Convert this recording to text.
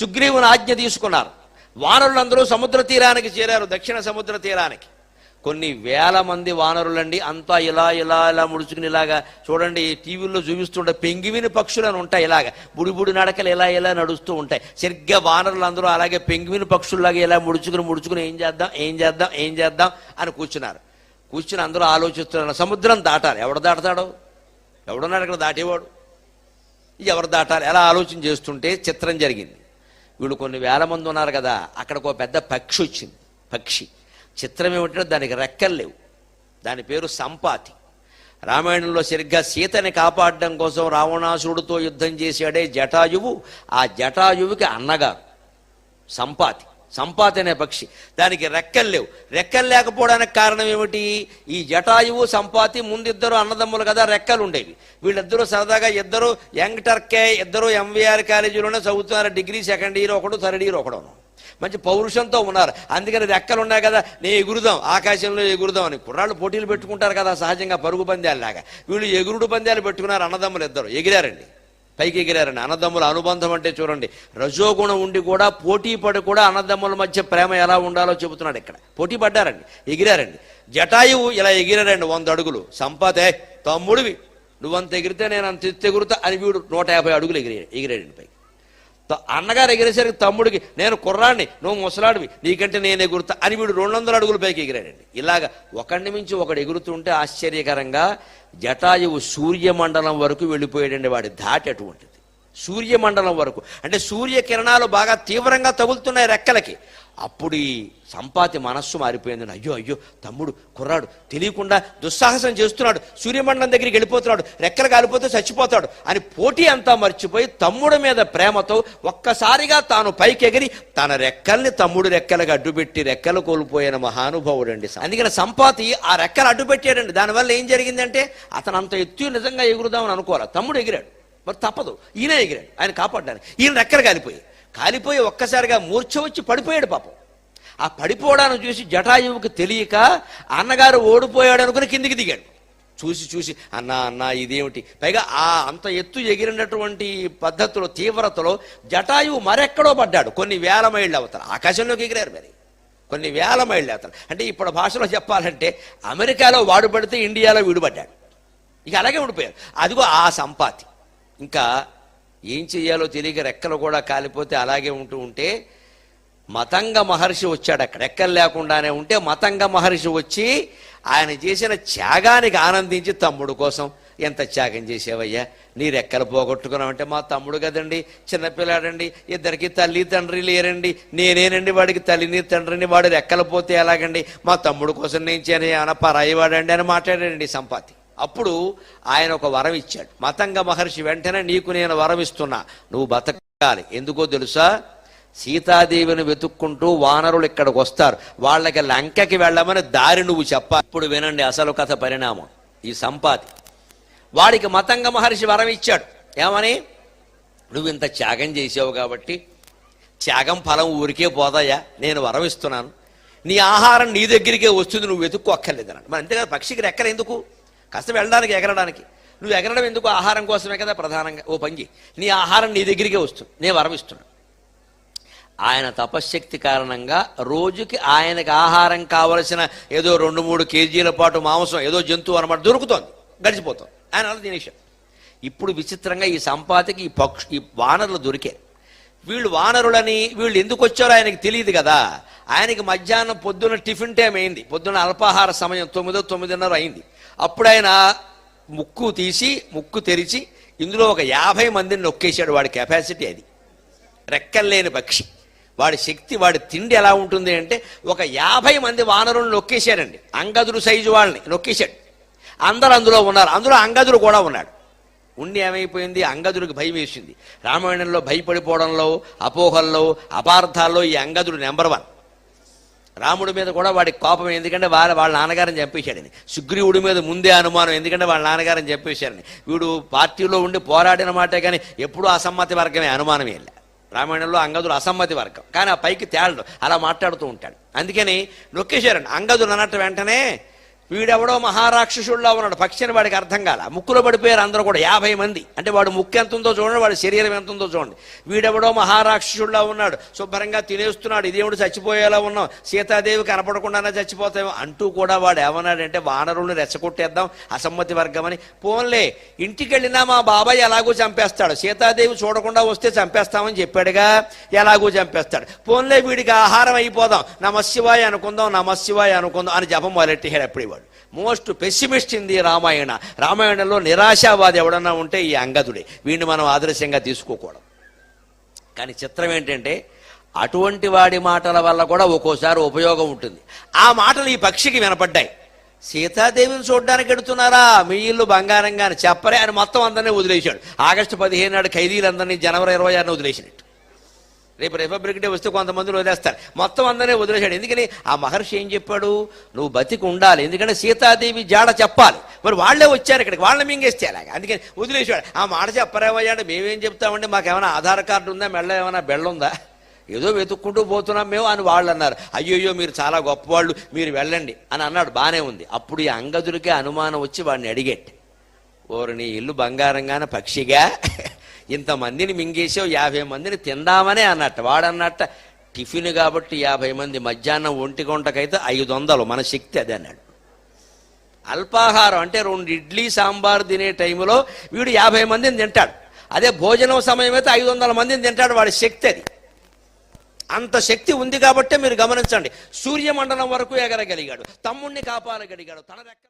సుగ్రీవుని ఆజ్ఞ తీసుకున్నారు. వానరులందరూ సముద్ర తీరానికి చేరారు దక్షిణ సముద్ర తీరానికి. కొన్ని వేల మంది వానరులండి అంతా ఇలా ఇలా ఇలా ముడుచుకుని ఇలాగా చూడండి టీవీల్లో చూపిస్తుంటే పెంగివిని పక్షులను ఉంటాయి ఇలాగ. బుడిబుడి నడకలు ఇలా ఇలా నడుస్తూ ఉంటాయి. సరిగ్గా వానరులు అందరూ అలాగే పెంగివిని పక్షుల్లాగా ఇలా ముడుచుకుని ముడుచుకుని ఏం చేద్దాం ఏం చేద్దాం ఏం చేద్దాం అని కూర్చున్నారు. కూర్చుని అందరూ ఆలోచిస్తున్నారు. సముద్రం దాటాలి. ఎవడు దాటతాడు? ఎవడున్నాడు అక్కడ దాటేవాడు? ఎవరు దాటాలి? ఎలా ఆలోచన చేస్తుంటే చిత్రం జరిగింది. వీళ్ళు కొన్ని వేల మంది ఉన్నారు కదా అక్కడికి ఒక పెద్ద పక్షి వచ్చింది. పక్షి. చిత్రం ఏమిటంటే దానికి రెక్కలు లేవు. దాని పేరు సంపాతి. రామాయణంలో సరిగ్గా సీతని కాపాడడం కోసం రావణాసురుడితో యుద్ధం చేశాడే జటాయువు. ఆ జటాయువుకి అన్నగారు సంపాతి. సంపాతి అనే పక్షి. దానికి రెక్కలు లేవు. రెక్కలు లేకపోవడానికి కారణం ఏమిటి? ఈ జటాయువు సంపాతి ముందిద్దరు అన్నదమ్ములు కదా రెక్కలు ఉండేవి. వీళ్ళిద్దరూ సరదాగా ఇద్దరు యంగ్ టర్కే ఇద్దరు ఎంవీఆర్ కాలేజీలోనే చదువుతున్నారు. డిగ్రీ సెకండ్ ఇయర్ ఒకడు థర్డ్ ఇయర్ ఒకడు. మంచి పౌరుషంతో ఉన్నారు. అందుకని రెక్కలు ఉన్నాయి కదా నేను ఎగురుదాం. ఆకాశంలో ఎగురుదాం అని. కుర్రాళ్ళు పోటీలు పెట్టుకుంటారు కదా సహజంగా పరుగు పందాలలాగా. వీళ్ళు ఎగురుడు పందాలు పెట్టుకున్నారు అన్నదమ్ములు ఇద్దరు. ఎగిరారండి. పైకి ఎగిరారండి. అన్నదమ్ముల అనుబంధం అంటే చూడండి రజోగుణం ఉండి కూడా పోటీ పడి కూడా అన్నదమ్ముల మధ్య ప్రేమ ఎలా ఉండాలో చెబుతున్నాడు ఇక్కడ. పోటీ పడ్డారండి ఎగిరారండి. జటాయువు ఇలా ఎగిరారండి వంద అడుగులు. సంపాతే తమ్ముడివి నువ్వంత ఎగిరితే నేను అంత ఎగురుతా అని వీడు నూట యాభై అడుగులు ఎగిరి ఎగిరాడండి పైకి. త- అన్నగారు ఎగిరేసరికి తమ్ముడికి నేను కుర్రాడిని నువ్వు ముసలాడివి నీకంటే నేను ఎగురుతా అని వీడు రెండు వందల అడుగుల పైకి ఎగిరాడండి. ఇలాగ ఒకడిని మించి ఒకడు ఎగురుతుంటే ఆశ్చర్యకరంగా జటాయువు సూర్యమండలం వరకు వెళ్ళిపోయాడండి వాడి. ధాటి అటువంటిది. సూర్యమండలం వరకు. అంటే సూర్యకిరణాలు బాగా తీవ్రంగా తగులుతున్నాయి రెక్కలకి. అప్పుడు ఈ సంపాతి మనస్సు మారిపోయింది. అయ్యో అయ్యో తమ్ముడు కుర్రాడు తెలియకుండా దుస్సాహసం చేస్తున్నాడు. సూర్యమండలం దగ్గరికి వెళ్ళిపోతున్నాడు. రెక్కలు కాలిపోతే చచ్చిపోతాడు. అని పోటీ అంతా మర్చిపోయి తమ్ముడు మీద ప్రేమతో ఒక్కసారిగా తాను పైకెగిరి తన రెక్కల్ని తమ్ముడు రెక్కలకు అడ్డుపెట్టి రెక్కలు కోల్పోయిన మహానుభావుడండి అందుకని సంపాతి ఆ రెక్కలు అడ్డుపెట్టాడండి. దానివల్ల ఏం జరిగిందంటే అతను అంత ఎత్తు నిజంగా ఎగురుదామని అనుకోవాలి. తమ్ముడు ఎగిరాడు. మరి తప్పదు. ఈయన ఎగిరాడు. ఆయన కాపాడడానికి. ఈయన రెక్కలు కాలిపోయి కాలిపోయి ఒక్కసారిగా మూర్ఛ వచ్చి పడిపోయాడు పాపం. ఆ పడిపోవడాన్ని చూసి జటాయువుకి తెలియక అన్నగారు ఓడిపోయాడు అనుకుని కిందికి దిగాడు. చూసి చూసి అన్న అన్న ఇదేమిటి? పైగా ఆ అంత ఎత్తు ఎగిరినటువంటి పద్ధతిలో తీవ్రతలో జటాయువు మరెక్కడో పడ్డాడు. కొన్ని వేల మైళ్ళు అవతల. ఆకాశంలోకి ఎగిరారు మరి. కొన్ని వేల మైళ్ళు అవతల. అంటే ఇప్పుడు భాషలో చెప్పాలంటే అమెరికాలో వాడు పడితే ఇండియాలో వీడు పడ్డాడు ఇక అలాగే ఉండిపోయారు అదిగో ఆ సంపాతి. ఇంకా ఏం చెయ్యాలో తెలియక రెక్కలు కూడా కాలిపోతే అలాగే ఉంటూ ఉంటే మతంగ మహర్షి వచ్చాడు అక్కడ. రెక్కలు లేకుండానే ఉంటే మతంగ మహర్షి వచ్చి ఆయన చేసిన త్యాగానికి ఆనందించి తమ్ముడు కోసం ఎంత త్యాగం చేసేవయ్యా నీ రెక్కలు పోగొట్టుకున్నావంటే మా తమ్ముడు కదండి చిన్నపిల్లాడండి ఇద్దరికి తల్లి తండ్రి లేరండి నేనేనండి వాడికి తల్లిని తండ్రిని వాడు రెక్కలు పోతే ఎలాగండి? మా తమ్ముడు కోసం నేను చేయని ఏమైనా పరాయివాడండి అని మాట్లాడాడండి సంపాతి. అప్పుడు ఆయన ఒక వరం ఇచ్చాడు. మతంగ మహర్షి వెంటనే నీకు నేను వరం ఇస్తున్నా. నువ్వు బతకాలి. ఎందుకో తెలుసా? సీతాదేవిని వెతుక్కుంటూ వానరులు ఇక్కడికి వస్తారు. వాళ్ళకి లంకకి వెళ్ళమని దారి నువ్వు చెప్పాలి. ఇప్పుడు వినండి అసలు కథ పరిణామం. ఈ సంపాతి. వాడికి మతంగ మహర్షి వరం ఇచ్చాడు. ఏమని? నువ్వు ఇంత త్యాగం చేసావు కాబట్టి. త్యాగం ఫలం ఊరికే పోదాయా నేను వరం ఇస్తున్నాను. నీ ఆహారం నీ దగ్గరికే వస్తుంది. నువ్వు వెతుక్కోక్కర్లేదు అన్నాడు మరి అంతేకాదు పక్షికి రెక్కలు ఎందుకు? కాస్త వెళ్ళడానికి ఎగరడానికి. నువ్వు ఎగరడం ఎందుకు? ఆహారం కోసమే కదా ప్రధానంగా. ఓ పంగి నీ ఆహారం నీ దగ్గరికే వస్తుంది. నేను వరమిస్తున్నాను ఆయన తపశ్శక్తి కారణంగా రోజుకి ఆయనకి ఆహారం కావలసిన ఏదో రెండు మూడు కేజీల పాటు మాంసం ఏదో జంతువు అనమాట దొరుకుతోంది. గడిచిపోతుంది. ఆయన అలా తినేశాడు. ఇప్పుడు విచిత్రంగా ఈ సంపాతికి ఈ పక్షు ఈ వానరులు దొరికారు. వీళ్ళు వానరులని వీళ్ళు ఎందుకు వచ్చారో ఆయనకి తెలియదు కదా. ఆయనకి మధ్యాహ్నం పొద్దున్న టిఫిన్ టైం అయింది. పొద్దున్న అల్పాహార సమయం తొమ్మిదో తొమ్మిదిన్నర అయింది. అప్పుడు ఆయన ముక్కు తీసి ముక్కు తెరిచి ఇందులో ఒక యాభై మందిని నొక్కేశాడు వాడి కెపాసిటీ అది. రెక్కల్లేని పక్షి. వాడి శక్తి వాడి తిండి ఎలా ఉంటుంది అంటే ఒక యాభై మంది వానరులను నొక్కేశాడండి. అంగదుడు సైజు వాళ్ళని నొక్కేశాడు. అందరూ అందులో ఉన్నారు. అందులో అంగదుడు కూడా ఉన్నాడు. ఉండి ఏమైపోయింది? అంగదుడికి భయం వేసింది. రామాయణంలో భయపడిపోవడంలో అపోహల్లో అపార్థాల్లో ఈ అంగదుడు నెంబర్ వన్ రాముడి మీద కూడా వాడికి కోపం ఎందుకంటే వాళ్ళ వాళ్ళ నాన్నగారిని చంపేశాడని. సుగ్రీవుడి మీద ముందే అనుమానం ఎందుకంటే వాళ్ళ నాన్నగారిని చంపేశారని వీడు పార్టీలో ఉండి పోరాడిన మాటే కానీ ఎప్పుడూ అసమ్మతి వర్గమే అనుమానమే లే రామాయణంలో అంగదుడు అసమ్మతి వర్గం. కానీ ఆ పైకి తేలడు అలా మాట్లాడుతూ ఉంటాడు. అందుకని నొక్కేశారండి. అంగదుడు అన్నట్టు వెంటనే వీడెవడో మహారాక్షసుడిలా ఉన్నాడు. పక్షిని వాడికి అర్థం కాల. ముక్కులో పడిపోయారు అందరూ కూడా యాభై మంది. అంటే వాడు ముక్కు ఎంత ఉందో చూడండి వాడి శరీరం ఎంత ఉందో చూడండి. వీడెవడో మహారాక్షసుడిలా ఉన్నాడు. శుభ్రంగా తినేస్తున్నాడు. ఇదేమిటి చచ్చిపోయేలా ఉన్నాం సీతాదేవి కనపడకుండానే చచ్చిపోతాం అంటూ కూడా వాడు ఏమన్నాడంటే వానరుల్ని రెచ్చగొట్టేద్దాం అసమ్మతి వర్గం అని పోన్లే ఇంటికి వెళ్ళినా మా బాబాయ్ ఎలాగో చంపేస్తాడు. సీతాదేవి చూడకుండా వస్తే చంపేస్తామని చెప్పాడుగా ఎలాగో చంపేస్తాడు. పోన్లే వీడికి ఆహారం అయిపోదాం. నమశివాయ్ అనుకుందాం నమశివాయ్ అనుకుందాం అని జపం మొదలెట్టాడు అప్పుడు వాడు. మోస్ట్ పెసిమిస్ట్ ఇంది రామాయణ. రామాయణంలో నిరాశావాది ఎవడన్నా ఉంటే ఈ అంగదుడే. వీడిని మనం ఆదర్శంగా తీసుకోకూడదు. కానీ చిత్రం ఏంటంటే అటువంటి వాడి మాటల వల్ల కూడా ఒక్కోసారి ఉపయోగం ఉంటుంది. ఆ మాటలు ఈ పక్షికి వినపడ్డాయి. సీతాదేవిని చూడడానికి ఎడుతున్నారా? మీ ఇల్లు బంగారంగా అని చెప్పరే అని మొత్తం అందరినీ వదిలేశాడు. ఆగస్టు పదిహేను నాడు ఖైదీలందరినీ జనవరి ఇరవై ఆరున వదిలేసినట్టు. రేపు రిపబ్లిక్ డే వస్తే కొంతమందిని వదిలేస్తారు. మొత్తం అందరినీ వదిలేశాడు. ఎందుకని? ఆ మహర్షి ఏం చెప్పాడు? నువ్వు బతికి ఉండాలి. ఎందుకంటే సీతాదేవి జాడ చెప్పాలి. మరి వాళ్ళే వచ్చారు ఇక్కడికి. వాళ్ళని మింగేస్తే అలాగే అందుకని వదిలేసాడు ఆ మాట చెప్పరేమయ్యాడు మేమేం చెప్తామండి? మాకేమైనా ఆధార్ కార్డు ఉందా? మెళ్ళ ఏమైనా బెళ్ళ ఉందా? ఏదో వెతుక్కుంటూ పోతున్నాం మేము అని వాళ్ళు అన్నారు. అయ్యోయ్యో మీరు చాలా గొప్పవాళ్ళు. మీరు వెళ్ళండి అని అన్నాడు. బాగానే ఉంది. అప్పుడు ఈ అంగదుడికే అనుమానం వచ్చి వాడిని అడిగేట్టు. ఓరు నీ ఇల్లు బంగారంగాన పక్షిగా. ఇంతమందిని మింగేసావు యాభై మందిని తిందామనే అన్నట్టు. వాడన్నట్ట టిఫిన్ కాబట్టి యాభై మంది మధ్యాహ్నం ఒంటి గంటకైతే ఐదు వందలు మన శక్తి అదే అన్నాడు. అల్పాహారం అంటే రెండు ఇడ్లీ సాంబార్ తినే టైంలో వీడు యాభై మందిని తింటాడు. అదే భోజనం సమయం అయితే ఐదు వందల మందిని తింటాడు వాడి శక్తి అది. అంత శక్తి ఉంది కాబట్టే మీరు గమనించండి. సూర్యమండలం వరకు ఎగరగలిగాడు తమ్ముణ్ణి కాపాడగలిగాడు తన రెక్క